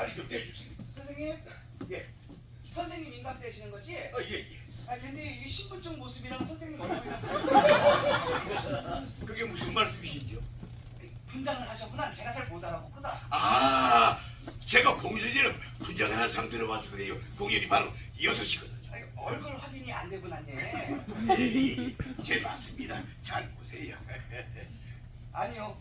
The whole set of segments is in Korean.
많이 좀 대주세요. 선생님, 예, 선생님 인감 되시는 거지? 어, 예, 예. 아 근데 이 신분증 모습이랑 선생님 얼굴이랑 그게 무슨 말씀이시죠? 분장을 하셨구나. 제가 잘 못 알아보거든. 아, 제가 공연이는 분장하는 상태로 와서 그래요. 공연이 바로 6시거든요. 아니, 얼굴 확인이 안 되고 났네. 예, 예, 제 맞습니다. 잘 보세요. 아니요,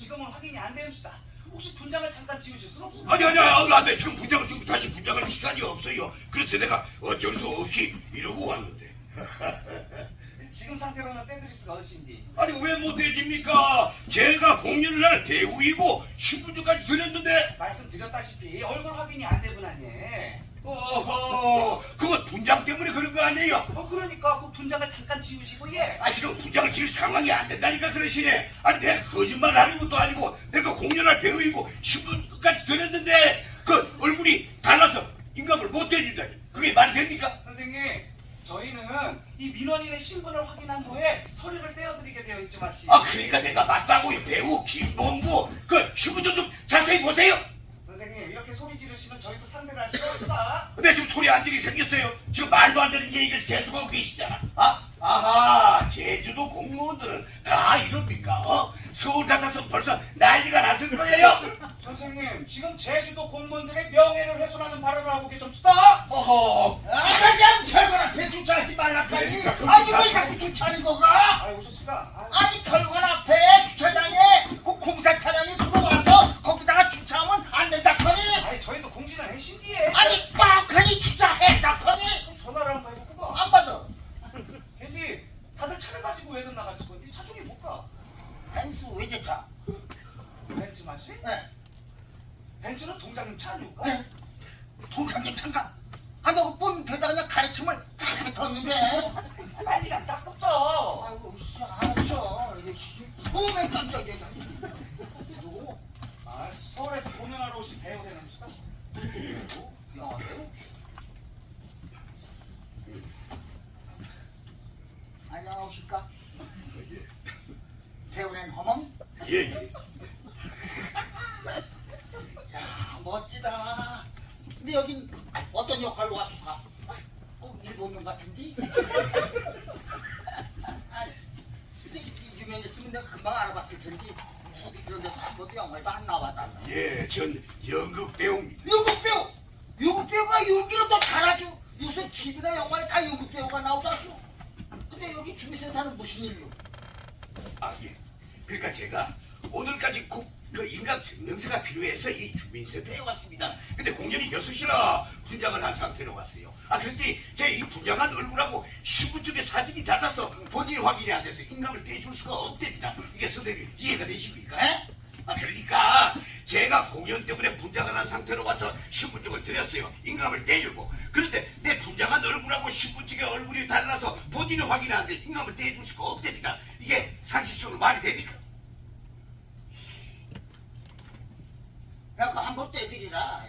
지금은 확인이 안 됩니다. 혹시 분장을 잠깐 지우실 순 없어요? 아니, 아니, 아니, 안 돼. 지금 분장, 지금 다시 분장할 시간이 없어요. 그래서 내가 어쩔 수 없이 이러고 왔는데. 지금 상태로는 떼드릴 수가 없신디. 아니, 왜못 해집니까? 제가 공연을 할 대우이고 신분증까지 드렸는데. 말씀드렸다시피 얼굴 확인이 안 되고 났네. 어허, 그건 분장 때문에 그런 거 아니에요? 어 그러니까 그 분장을 잠깐 지우시고 예. 아 지금 분장을 칠 상황이 안 된다니까 그러시네. 아니 내가 거짓말 하는 것도 아니고 내가 공연할 배우이고 신분까지 드렸는데 그 얼굴이 달라서 인감을 못 해준다니. 그게 말이 됩니까? 선생님, 저희는 이 민원인의 신분을 확인한 후에 서류를 떼어드리게 되어 있죠, 마시. 아 그러니까 내가 맞다고요. 배우 김동구 그 신분증 좀 자세히 보세요. 선생님, 이렇게 소리 지르시면 저희도 상대를 할 수가 없다. 근데 지금 소리 안 들이 생겼어요. 지금 말도 안 되는 얘기를 계속 하고 계시잖아. 아, 아하, 제주도 공무원들은 다 이럽니까? 어? 서울 같아서 벌써 난리가 났을 거예요. 선생님, 지금 제주도 공무원들의 명예를 훼손하는 발언을 하고 계십시다. 어허, 아, 그냥 결과는 앞에 주차하지 말라카니. 아니 왜 자꾸 주차하는 거가? 아, 오셨습니까? 아, 아니 결과 앞에 주차장에 그 공사 차량이 들어 500은 나갔을 건데 차 쪽에 못 가. 단수 외제차. 벤츠 마시? 네. 벤츠는 동장님 차 아닙니까? 네. 동장님 잠깐. 아, 너가 뽐 대단한 가르침을 다 뱉었는데. 빨리 갔다 끄어 아이고, 씨, 알았어. 이게 씨, 오메 깜짝이야. 누구? 아, 서울에서 공연하러 오신 배우 되는 수다. 누구? 영화 배우? 안녕하십니까? 배우는 허멍? 예, 예. 야 멋지다. 근데 여긴 어떤 역할로 왔을까? 꼭 일본인 같은데? 아니, 근데 이렇게 유명했으면 내가 금방 알아봤을 텐데 TV 그런 데서 한 번도 영화에도 안 나왔다. 예, 전 연극 배우입니다. 연극 배우! 연극 배우가 연기를 더 잘하죠. 요새 TV나 영화에 다 연극 배우가 나오다수. 주민센터는 무슨 일로? 아, 예. 그러니까 제가 오늘까지 꼭 그 인감 증명서가 필요해서 이 주민센터에 왔습니다. 근데 공연이 6시라 분장을 한 상태로 왔어요. 아, 그런데 제 이 분장한 얼굴하고 신분증에 사진이 달라서 본인 확인이 안 돼서 인감을 떼줄 수가 없답니다. 이게 선생님 이해가 되십니까? 에? 아, 그러니까 제가 공연 때문에 분장을 한 상태로 와서 신분증을 드렸어요. 인감을 떼주고. 그런데 내 분장한 얼굴하고 신분증의 얼굴이 달라서 안 돼. 인감을 떼줄 수가 없답니다. 이게 상식적으로 말이 됩니까? 야, 그거 한번 떼드리라.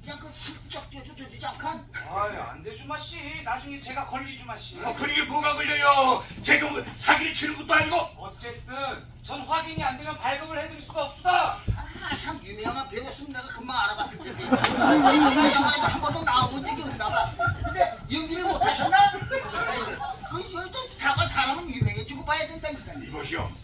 그냥 그 슬쩍 떼도 되지 않간? 아유, 안 되죠, 마씨. 나중에 제가 걸리죠, 마씨. 어, 그러게 뭐가 걸려요? 제가 뭐 사기를 치는 것도 아니고. 어쨌든 전 확인이 안 되면 발급을 해드릴 수가 없다. 아, 참 유명한 배우였으면 내가 금방 알아봤을 텐데. 유명한 영화에 한 번도 나와본 적이 없나 봐. 근데 연기를 못 하셨나? Imagina.